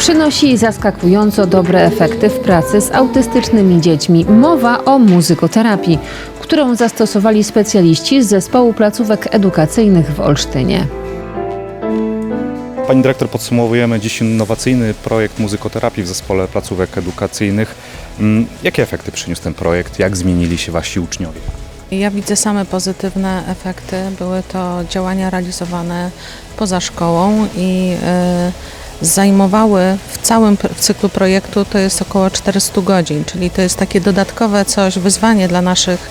Przynosi zaskakująco dobre efekty w pracy z autystycznymi dziećmi. Mowa o muzykoterapii, którą zastosowali specjaliści z zespołu placówek edukacyjnych w Olsztynie. Pani dyrektor, podsumowujemy dziś innowacyjny projekt muzykoterapii w zespole placówek edukacyjnych. Mm, Jakie efekty przyniósł ten projekt? Jak zmienili się wasi uczniowie? Ja widzę same pozytywne efekty. Były to działania realizowane poza szkołą i y, zajmowały w całym cyklu projektu to jest około 400 godzin, czyli to jest takie dodatkowe coś, wyzwanie dla naszych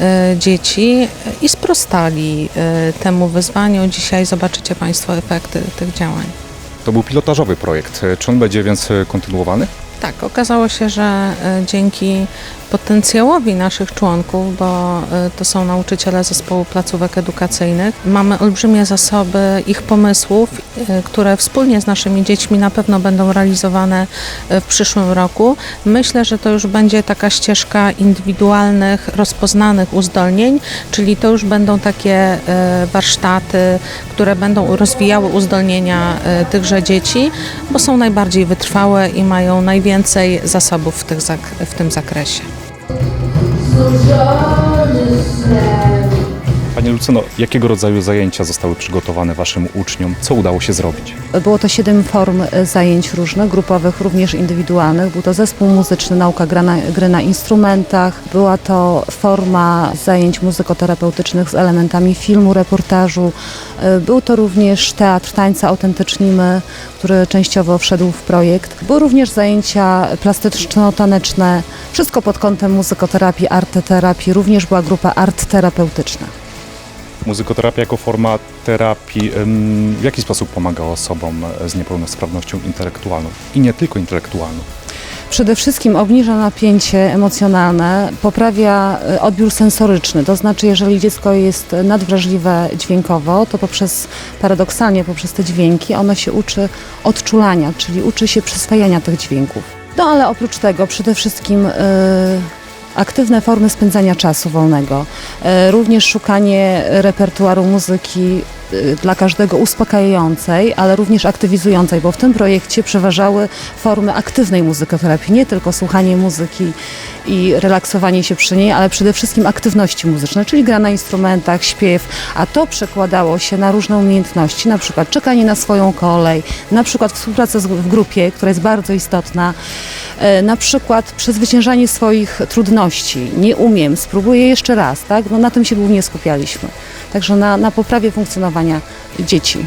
y, dzieci i sprostali y, temu wyzwaniu. Dzisiaj zobaczycie Państwo efekty tych działań. To był pilotażowy projekt. Czy on będzie więc e, kontynuowany? Tak, okazało się, że dzięki potencjałowi naszych członków, bo y, to są nauczyciele zespołu placówek edukacyjnych, mamy olbrzymie zasoby ich pomysłów, y, które wspólnie z naszymi dziećmi na pewno będą realizowane y, w przyszłym roku. Myślę, że to już będzie taka ścieżka indywidualnych, rozpoznanych uzdolnień, czyli to już będą takie warsztaty, które będą rozwijały uzdolnienia tychże dzieci, bo są najbardziej wytrwałe i mają najwięcej zasobów w, tych w tym zakresie. So just now. Pani Lucyno, jakiego rodzaju zajęcia zostały przygotowane waszym uczniom? Co udało się zrobić? Było to siedem form e, zajęć różnych, grupowych, również indywidualnych. Był to zespół muzyczny, nauka na, gry na instrumentach. Była to forma zajęć muzykoterapeutycznych z elementami filmu, reportażu. E, Był to również teatr tańca Autentycznimy, który częściowo wszedł w projekt. Były również zajęcia plastyczno-taneczne, wszystko pod kątem muzykoterapii, arteterapii. Również była grupa art terapeutyczna. Muzykoterapia jako forma terapii w jaki sposób pomaga osobom z niepełnosprawnością intelektualną i nie tylko intelektualną? Przede wszystkim obniża napięcie emocjonalne, poprawia e, odbiór sensoryczny. To znaczy, jeżeli dziecko jest nadwrażliwe dźwiękowo, to poprzez, paradoksalnie poprzez te dźwięki ono się uczy odczulania, czyli uczy się przyswajania tych dźwięków. No ale oprócz tego przede wszystkim e, aktywne formy spędzania czasu wolnego, e, również szukanie repertuaru muzyki dla każdego uspokajającej, ale również aktywizującej, bo w tym projekcie przeważały formy aktywnej muzykoterapii, nie tylko słuchanie muzyki i relaksowanie się przy niej, ale przede wszystkim aktywności muzyczne, czyli gra na instrumentach, śpiew, a to przekładało się na różne umiejętności, na przykład czekanie na swoją kolej, na przykład współpraca w grupie, która jest bardzo istotna, e, na przykład przezwyciężanie swoich trudności. Nie umiem, spróbuję jeszcze raz, tak? No na tym się głównie skupialiśmy. Także na, na poprawie funkcjonowania dzieci.